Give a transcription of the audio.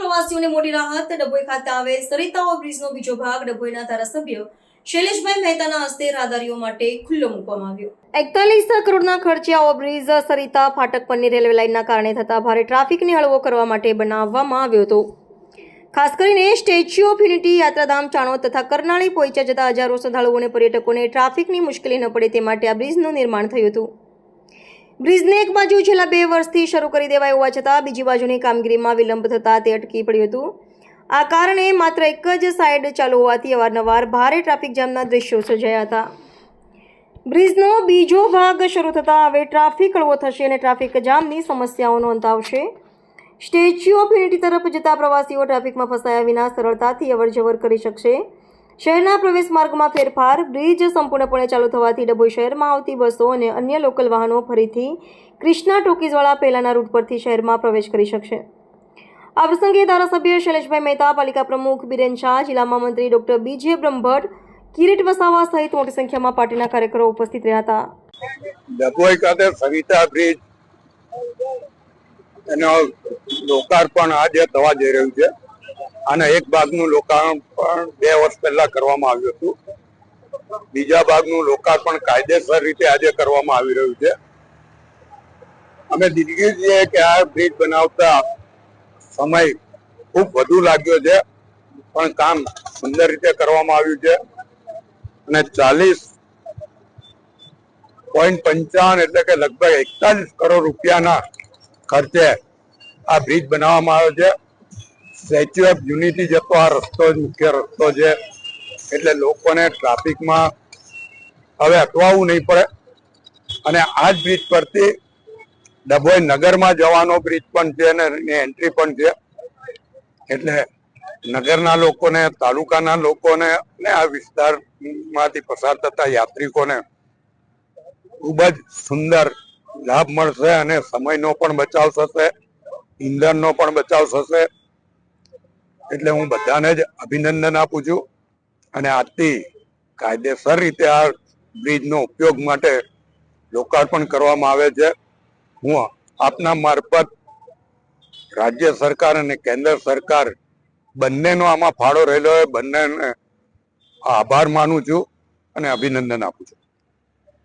પ્રવાસીઓને મોટી રાહત, ડભોઈ ખાતે આવે સરિતા ઓવરબ્રિજનો બીજો ભાગ ડભોઈના ધારાસભ્ય શૈલેષભાઈ મહેતાના હસ્તે રાહદારીઓ માટે ખુલ્લો મૂકવામાં આવ્યો. એકતાલીસ કરોડના ખર્ચે આ ઓવરબ્રિજ સરિતા ફાટક પરની રેલવે લાઇનના કારણે થતા ભારે ટ્રાફિકને હળવો કરવા માટે બનાવવામાં આવ્યો હતો. ખાસ કરીને સ્ટેચ્યુ ઓફ યુનિટી, યાત્રાધામ ચાણો તથા કરનાળી પહોંચ્યા જતા હજારો શ્રદ્ધાળુઓને પર્યટકોને ટ્રાફિકની મુશ્કેલી ન પડે તે માટે આ બ્રિજનું નિર્માણ થયું હતું. બ્રિજને એક બાજુ છેલ્લા બે વર્ષથી શરૂ કરી દેવાય હોવા છતાં બીજી બાજુની કામગીરીમાં વિલંબ થતાં તે અટકી પડ્યું હતું. આ કારણે માત્ર એક જ સાઇડ ચાલુ હોવાથી અવારનવાર ભારે ટ્રાફિક જામના દ્રશ્યો સર્જાયા હતા. બ્રિજનો બીજો ભાગ શરૂ થતાં હવે ટ્રાફિક હળવો થશે અને ટ્રાફિક જામની સમસ્યાઓનો અંત આવશે સ્ટેચ્યુ ઓફ યુનિટી તરફ જતા પ્રવાસીઓ ટ્રાફિકમાં ફસાયા વિના સરળતાથી અવરજવર કરી શકશે. શહેરના પ્રવેશ માર્ગમાં ફેરફાર, બ્રિજ સંપૂર્ણપણે ચાલુ થવાથી ડભોઈ શહેરમાં આવતી બસો અને અન્ય લોકલ વાહનો ફરીથી ક્રિષ્ના ટોકીઝવાળા પહેલાના રૂટ પરથી શહેરમાં પ્રવેશ કરી શકશે. આ પ્રસંગે ધારાસભ્ય શૈલેષભાઈ મહેતા, પાલિકા પ્રમુખ બિરેન શાહ, જિલ્લામાં મંત્રી ડોક્ટર બીજે બ્રહ્મભટ્ટ, કિરીટ વસાવા સહિત મોટી સંખ્યામાં પાર્ટીના કાર્યકરો ઉપસ્થિત રહ્યા હતા. ડભોઈ ખાતે સવિતા બ્રિજ એનો લોકાર્પણ આજે થવા જઈ રહ્યું છે. અને એક ભાગનું લોકાર્પણ બે વર્ષ પહેલા કરવામાં આવ્યું હતું. બીજા ભાગનું લોકાર્પણ કાયદેસર રીતે આજે કરવામાં આવી રહ્યું છે. અમે દિલગીર છીએ કે આ બ્રિજ બનાવતા સમય ખૂબ વધુ લાગ્યો છે, પણ કામ સુંદર રીતે કરવામાં આવ્યું છે. અને ચાલીસ પોઈન્ટ પંચાવન એટલે કે લગભગ એકતાલીસ કરોડ રૂપિયાના ખર્ચે આ બ્રિજ બનાવવામાં આવ્યો છે. સ્ટેચ્યુ ઓફ યુનિટી જતો આ રસ્તો જ મુખ્ય રસ્તો છે. એટલે લોકોને ટ્રાફિકમાં હવે અટવાવું નહીં પડે. અને આ જ બ્રિજ પરથી ડભોઈ નગરમાં જવાનો બ્રિજ પણ છે અને એની એન્ટ્રી પણ છે. એટલે નગરના લોકોને, તાલુકાના લોકોને અને આ વિસ્તારમાંથી પસાર થતા યાત્રિકોને ખૂબ જ સુંદર લાભ મળશે અને સમયનો પણ બચાવ થશે, ઈંધણનો પણ બચાવ થશે. એટલે હું બધાને જ અભિનંદન આપું છું અને આજથી કાયદેસર રીતે આ બ્રિજનો ઉપયોગ માટે લોકાર્પણ કરવામાં આવે છે. હું આપના મારફત રાજ્ય સરકાર અને કેન્દ્ર સરકાર બંનેનો આમાં ફાળો રહેલો હોય, બંનેને આભાર માનું છું અને અભિનંદન આપું છું.